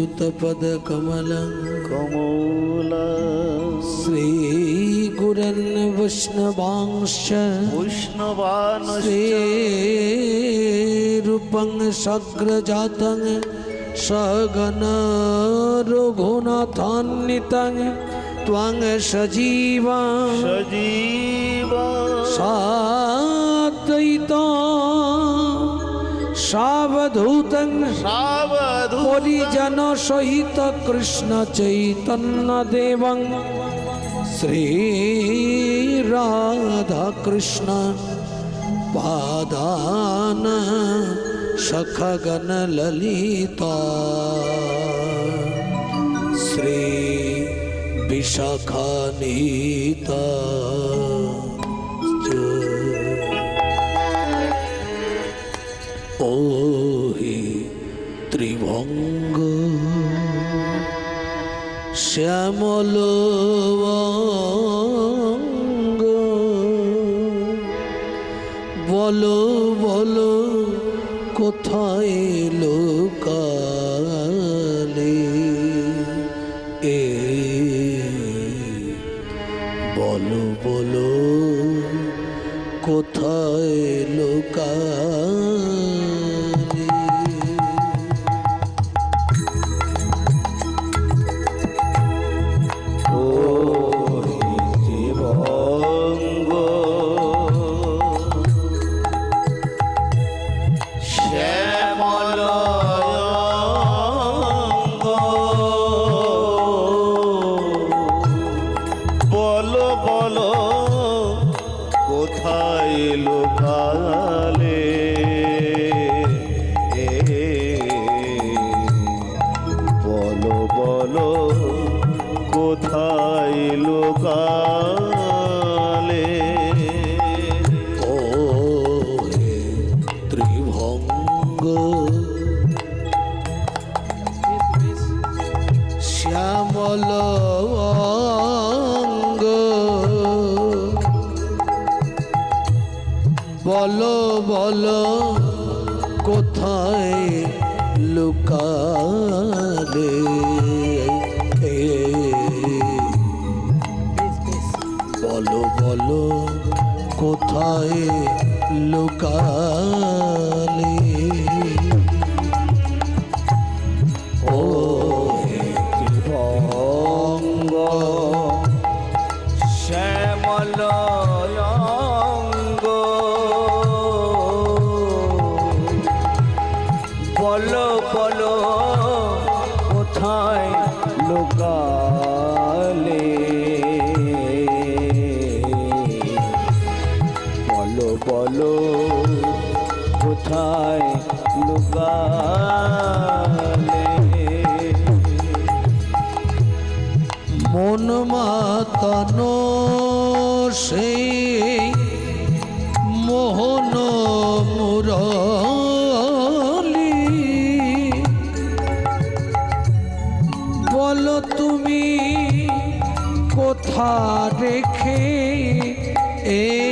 श्रीयुतपदकमलं कमूला श्रीगुरन् वैष्णवांश वैष्णवान् श्रीरूपं सग्रजातं सगन रघुनाथान्वितं त्वं सजीवा सजीवा सातयितं সাবধূতং। পরিজন সহিত কৃষ্ণ চৈতন্য দেবং। শ্রী রাধা কৃষ্ণ পাদান সখগণ ললিতা। শ্রী বিশাখানীতা। ও হে ত্রিভঙ্গ। শ্যামল বলো বলো কোথায় লোকালে বলো বলো কোথায় লুকালে? বলো বলো কোথায় লুকালে? মাতানো সেই মোহন বলো তুমি কোথা রেখে এলে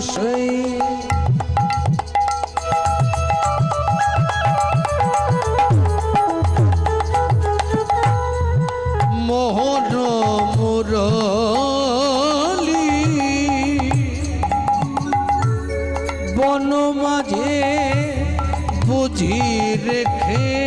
সেই। মোহন মুরলি। বন মাঝে বুঝি রেখে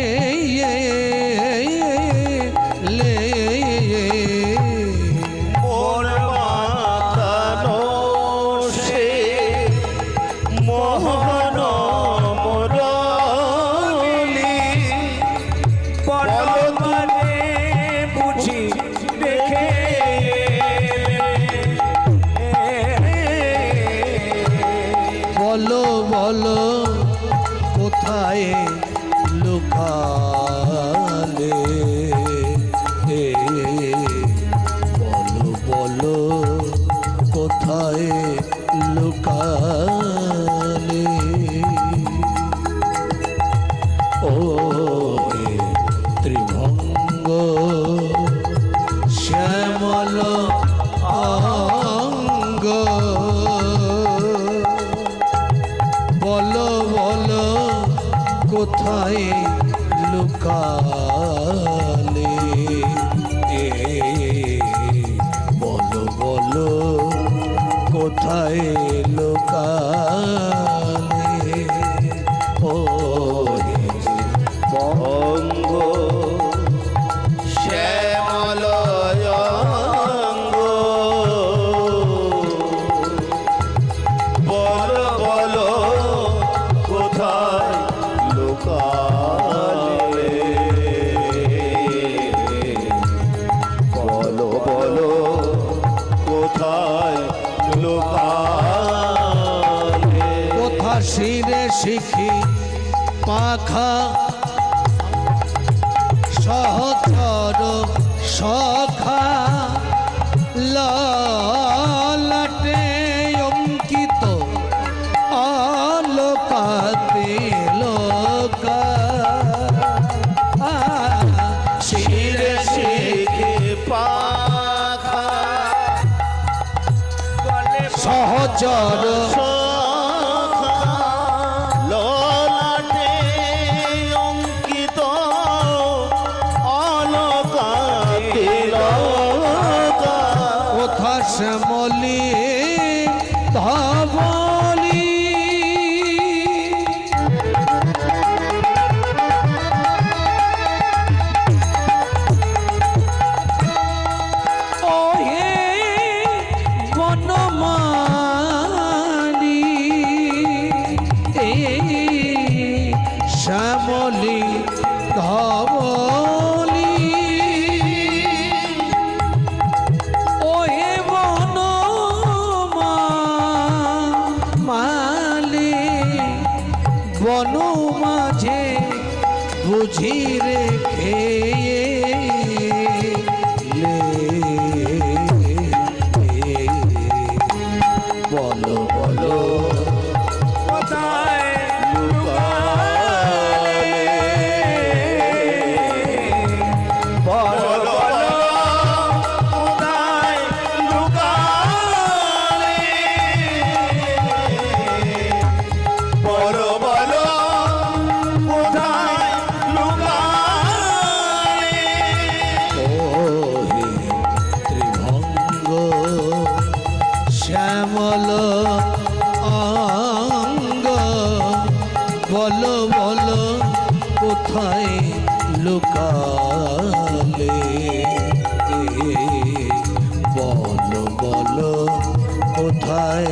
驾着 বলো বলো, কোথায় লুকালে? বলো বলো, কোথায়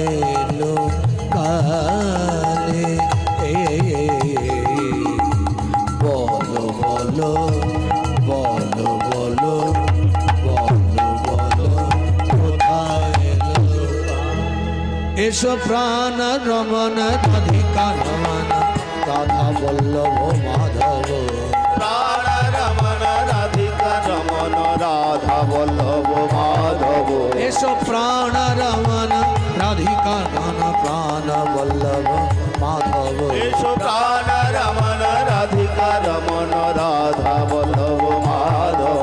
লুকালে? বলো বলো বলো বলো? এসো প্রাণ রমন রাধিকা রমন রাধা বল্লভ মাধব। প্রাণ রমণ রাধিকা রমণ রাধা বল্লভ মাধব। এসো প্রাণ রমন রাধিকা গান প্রাণ বল্লভ মাধব। এসো প্রাণ রমণ রাধিকা রমণ রাধা বল্লভ মাধব।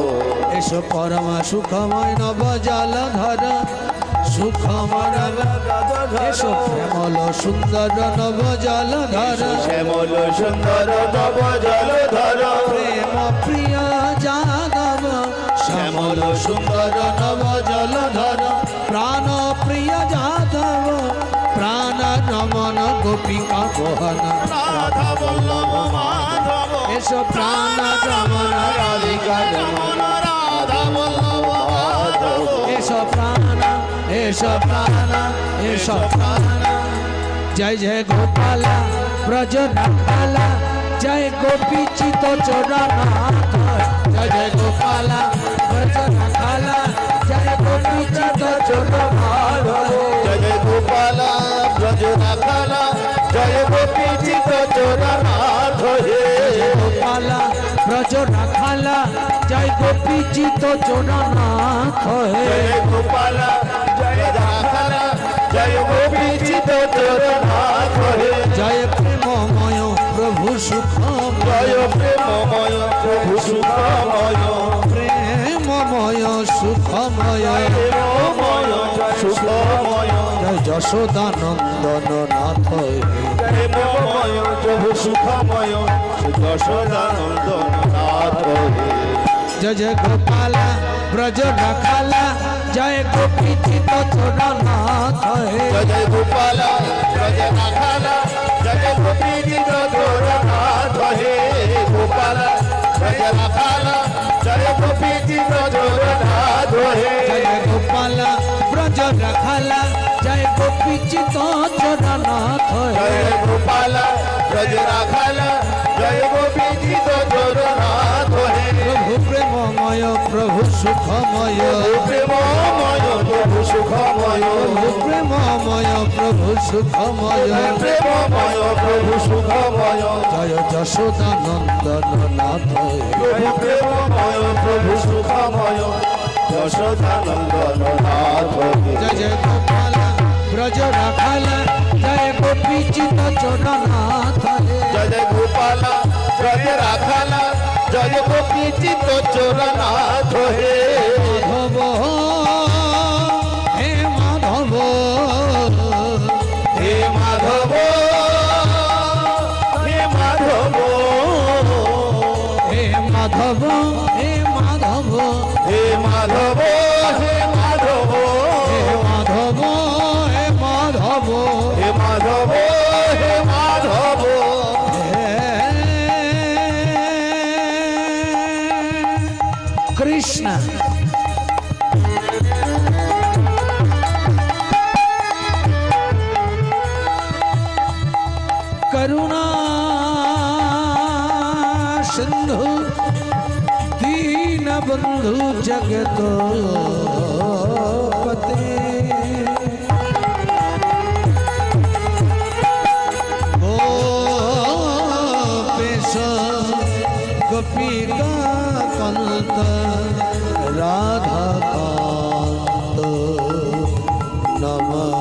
এসো পরম সুখময় নব জলধর সুখময় এসো শ্যামল সুন্দর নব জলধর শ্যামল সুন্দর নব জলধর প্রেম প্রিয় যাদব শ্যামল সুন্দর নব জলধর প্রাণ প্রিয় যাদব প্রাণ নমন গোপিকা মোহন। রাধা বল্লভ মাধব। এসো প্রাণ রমন রাধিকা রমণ রাধা বল্লভ মাধব। এসো প্রাণ এসো প্রাণ এসো প্রাণ। জয় জয় গোপালা ব্রজ রাখালা জয় গোপী চিত চোরনাথ জয় জয় গোপালা ব্রজ রাখালা জয় গোপী চিত জয় গোপাল ব্রজ রাখালা জয় গোপী চিত হে গোপালা ব্রজ রাখালা জয় গোপী চিত হে জয় গোপাল জয় গোপী চিত চোরনাথ হে। জয় প্রেমময় প্রভু সুখময়। জয় প্রেমময় প্রভু সুখময়। প্রেমময় সুখময়। প্রেমময় সুখময়। জয় যশোদানন্দন নাথ। প্রেমময় প্রভু সুখময়। যশোদানন্দ নাথ জয় জয় গোপালা ব্রজ রাখালা জয় গোপীতি তথনাথ জয় গোপাল জয় নাথাল জয় গোপীতি তথনাথ হে গোপাল জয় নাথাল জয় গোপীতি তথনাথ হে জয় গোপাল ব্রজ রাখাল জয় গোপীতি তথনাথ জয় গোপাল ব্রজ রাখাল জয় গোপীতি তথনাথ প্রভু সুখময়। প্রেমময় প্রভু সুখময়। প্রেমময় প্রভু সুখময়। প্রেমময় প্রভু সুখময়। জয় যশোদানন্দন নাথ। প্রেমময় প্রভু সুখময়। যশোদানন্দন নাথ। জয় জয় গোপালা ব্রজ রাখালা জয় গোপী চিত জয় জয় গোপাল রাখালা। জয় গোপী চিত চোরনাথ হে। মাধব सिंधु, दीन बंधु जगतो पते। ओ पेशो, गोपी का कंत राधा कांत नमः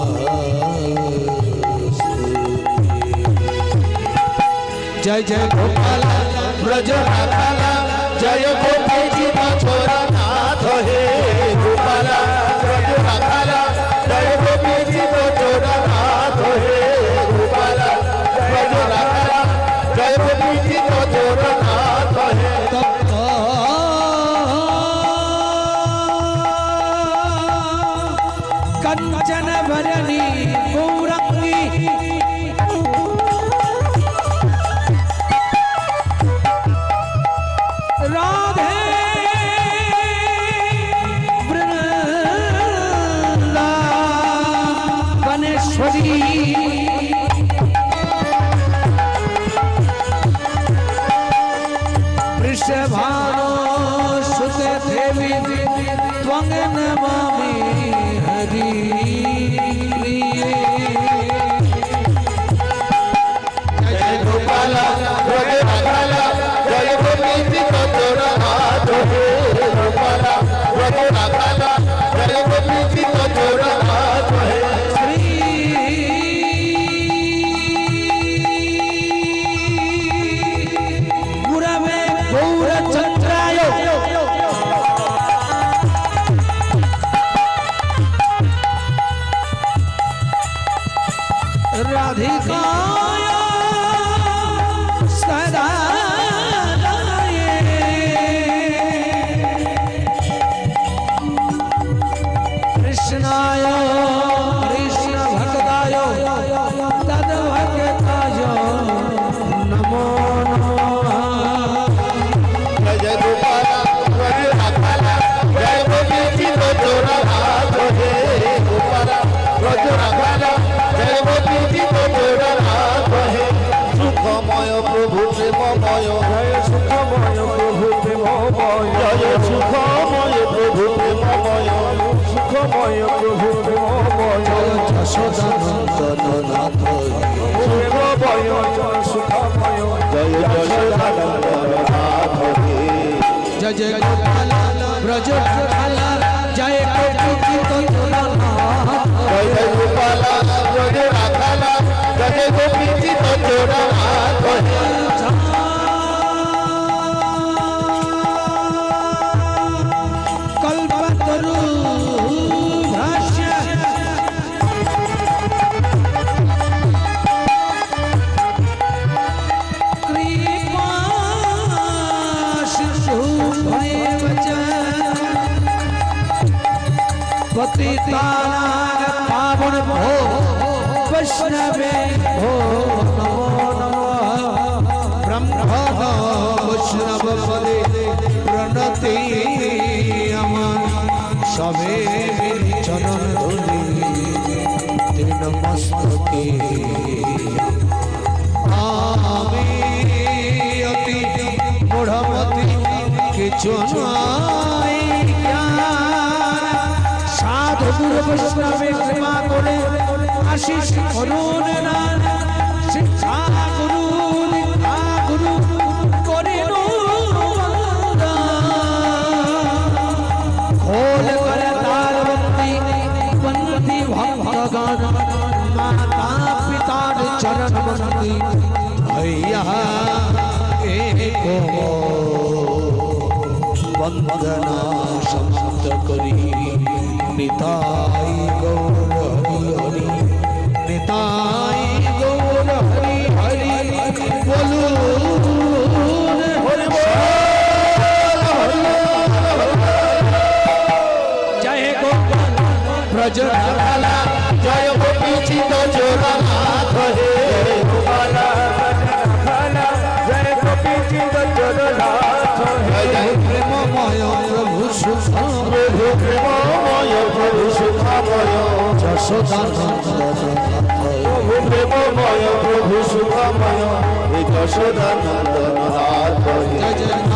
जय जय गोपाला ব্রজ বাতালা জয় গোপালজি বাছরা সুখময় প্রভু প্রেমময় জয় সুখময় প্রভু প্রেমময় জয় সুখময় প্রভু প্রেমময় সুখময় প্রভু প্রেমময় জয় যশোদানন্দন নাথ সুখময় জয় সুখময় জয় যশোদানন্দ जय जय ब्रज সবে চরণ ধুলি তৃণ মস্তকে। আমি অতি মোড়মতি কিছু নাই সাধু বৈষ্ণবে ক্ষমা করে আশিস করুন না সাধনা সমাপ্ত করি। নিতাই গৌর হরি হরি নিতাই গৌর হরি হরি বলুন জয় গোপাল ব্রজ জয় গোপী চিত জোড়া যশোদানন্দ প্রভু সুখময় হে যশোদানন্দন নাথ হে